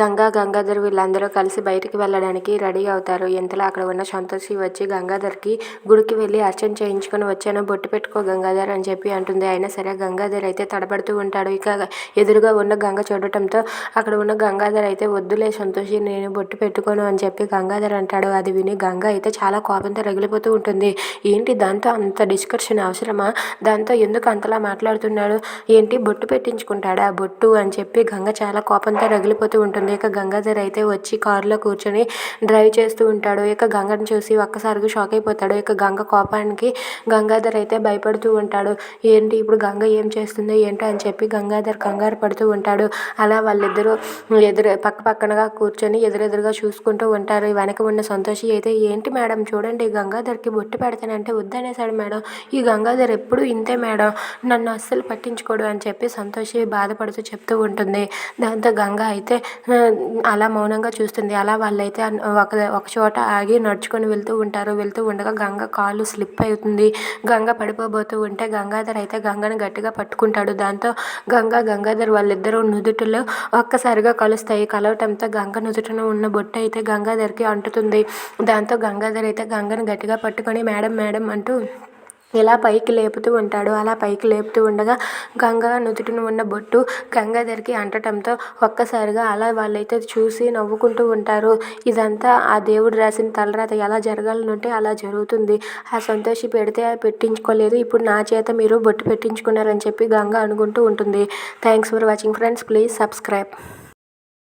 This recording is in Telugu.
గంగా గంగాధర్ వీళ్ళందరూ కలిసి బయటికి వెళ్ళడానికి రెడీ అవుతారు. ఇంతలో అక్కడ ఉన్న సంతోషి వచ్చి గంగాధర్కి గుడికి వెళ్ళి అర్చన చేయించుకొని వచ్చాను బొట్టు పెట్టుకో గంగాధర్ అని చెప్పి అంటుంది. అయినా సరే గంగాధర్ అయితే తడబడుతూ ఉంటాడు. ఇక ఎదురుగా ఉన్న గంగ చూడటంతో అక్కడ ఉన్న గంగాధర్ అయితే వద్దులే సంతోషి నేను బొట్టు పెట్టుకోను అని చెప్పి గంగాధర్ అంటాడు. అది విని గంగ అయితే చాలా కోపంతో రగిలిపోతూ ఉంటుంది. ఏంటి దాంతో అంత డిస్కషన్ అవసరమా? దాంతో ఎందుకు అంతలా మాట్లాడుతున్నాడు? ఏంటి బొట్టు పెట్టించుకుంటాడా? బొట్టు అని చెప్పి గంగ చాలా కోపంతో రగిలిపోతూ ఉంటుంది. ఇక గంగాధర్ అయితే వచ్చి కారులో కూర్చొని డ్రైవ్ చేస్తూ ఉంటాడు. ఇక గంగను చూసి ఒక్కసారిగా షాక్ అయిపోతాడు. ఇక గంగ కోపానికి గంగాధర్ అయితే భయపడుతూ ఉంటాడు. ఏంటి ఇప్పుడు గంగ ఏం చేస్తుందో? ఏంటో? అని చెప్పి గంగాధర్ కంగారు పడుతూ ఉంటాడు. అలా వాళ్ళిద్దరూ ఎదురు పక్క పక్కనగా కూర్చొని ఎదురెదురుగా చూసుకుంటూ ఉంటారు. వెనక ఉన్న సంతోషి అయితే ఏంటి మేడం? చూడండి గంగాధర్కి బొట్టు పెడతానంటే వద్దనేసాడు మేడం. ఈ గంగాధర్ ఎప్పుడు ఇంతే మేడం? నన్ను అస్సలు పట్టించుకోడు అని చెప్పి సంతోషి బాధపడుతూ చెప్తూ ఉంటుంది. దాంతో గంగ అయితే అలా మౌనంగా చూస్తుంది. అలా వాళ్ళైతే ఒక ఒక చోట ఆగి నడుచుకొని వెళ్తూ ఉంటారు. వెళ్తూ ఉండగా గంగ కాలు స్లిప్ అవుతుంది. గంగ పడిపోబోతూ ఉంటే గంగాధర్ అయితే గంగను గట్టిగా పట్టుకుంటాడు. దాంతో గంగ గంగాధర్ వాళ్ళిద్దరూ నుదుటిలో ఒక్కసారిగా కలుస్తాయి. కలవటంతో గంగ నుదుటిన ఉన్న బొట్టు అయితే గంగాధర్కి అంటుతుంది. దాంతో గంగాధర్ అయితే గంగను గట్టిగా పట్టుకొని మేడం మేడం అంటూ ఇలా పైకి లేపుతూ ఉంటాడు అలా పైకి లేపుతూ ఉండగా గంగ నుదుటిన ఉన్న బొట్టు గంగాధర్కి అంటటంతో ఒక్కసారిగా అలా వాళ్ళైతే చూసి నవ్వుకుంటూ ఉంటారు. ఇదంతా ఆ దేవుడు రాసిన తలరాత. ఎలా జరగాలనుంటే అలా జరుగుతుంది. ఆ సంతోషి పెడితే పెట్టించుకోలేదు. ఇప్పుడు నా చేత మీరు బొట్టు పెట్టించుకున్నారని చెప్పి గంగ అనుకుంటూ ఉంటుంది. Thanks for watching friends please subscribe